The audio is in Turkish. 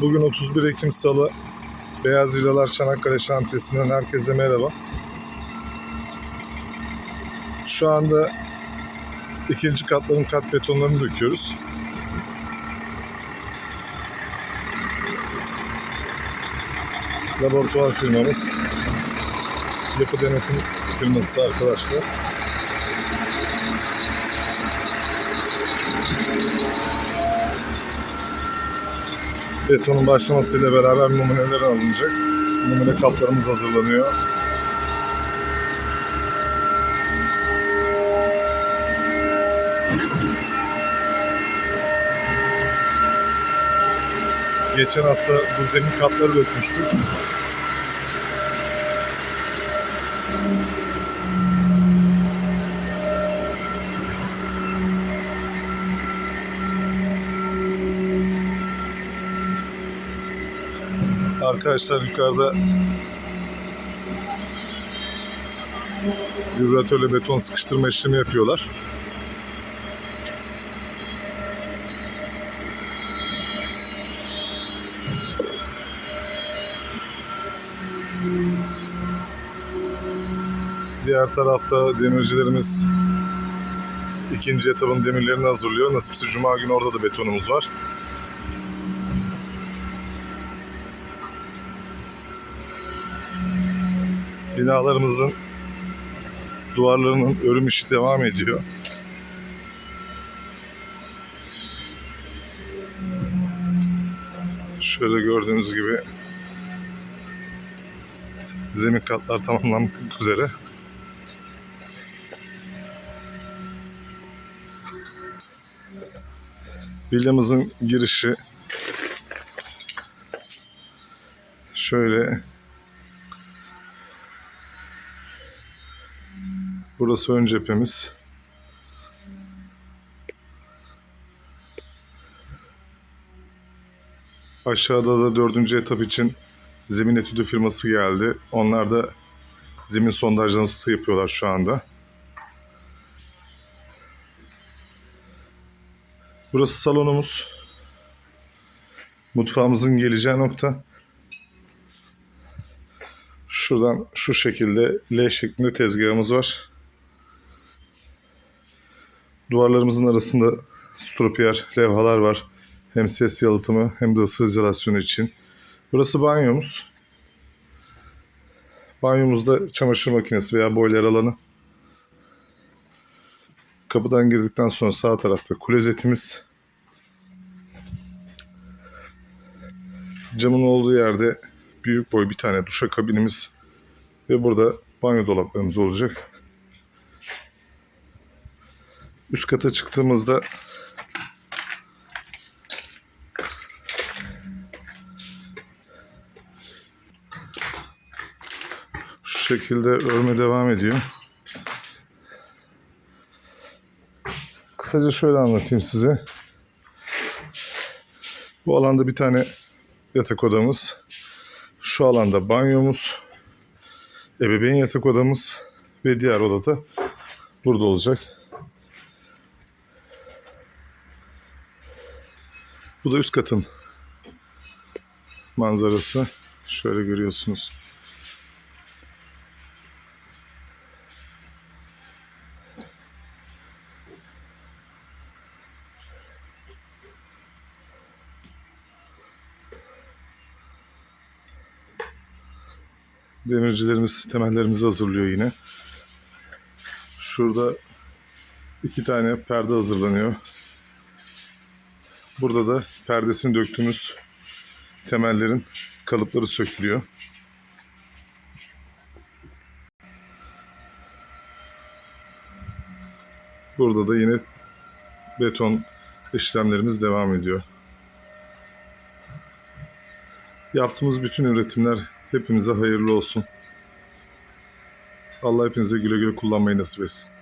Bugün 31 Ekim Salı. Beyaz Villalar Çanakkale Şantiyesi'nden herkese merhaba. Şu anda ikinci katların kat betonlarını döküyoruz. Laboratuvar firmamız. Yapı denetim firması arkadaşlar. Betonun başlamasıyla beraber numuneler alınacak. Numune kaplarımız hazırlanıyor. Geçen hafta bu zemin katları dökmüştük. Arkadaşlar yukarıda vibratörle beton sıkıştırma işlemi yapıyorlar. Diğer tarafta demircilerimiz ikinci etapın demirlerini hazırlıyor. Nasipse Cuma günü orada da betonumuz var. Binalarımızın duvarlarının örüm işi devam ediyor. Şöyle gördüğünüz gibi zemin katlar tamamlanmak üzere. Villamızın girişi şöyle Burası ön cephemiz. Aşağıda da dördüncü etap için zemin etüdü firması geldi. Onlar da zemin sondajlaması yapıyorlar şu anda. Burası salonumuz. Mutfağımızın geleceği nokta. Şuradan şu şekilde L şeklinde tezgahımız var. Duvarlarımızın arasında stropiyer levhalar var. Hem ses yalıtımı hem de ısı izolasyonu için. Burası banyomuz. Banyomuzda çamaşır makinesi veya boiler alanı. Kapıdan girdikten sonra sağ tarafta klozetimiz. Camın olduğu yerde büyük boy bir tane duşakabinimiz ve burada banyo dolaplarımız olacak. Üst kata çıktığımızda şu şekilde örme devam ediyor. Kısaca şöyle anlatayım size. Bu alanda bir tane yatak odamız. Şu alanda banyomuz, ebeveyn yatak odamız ve diğer odada burada olacak. Bu da üst katın manzarası. Şöyle görüyorsunuz. Demircilerimiz temellerimizi hazırlıyor yine. Şurada iki tane perde hazırlanıyor. Burada da perdesini döktüğümüz temellerin kalıpları sökülüyor. Burada da yine beton işlemlerimiz devam ediyor. Yaptığımız bütün üretimler hepimize hayırlı olsun. Allah hepinize güle güle kullanmayı nasip etsin.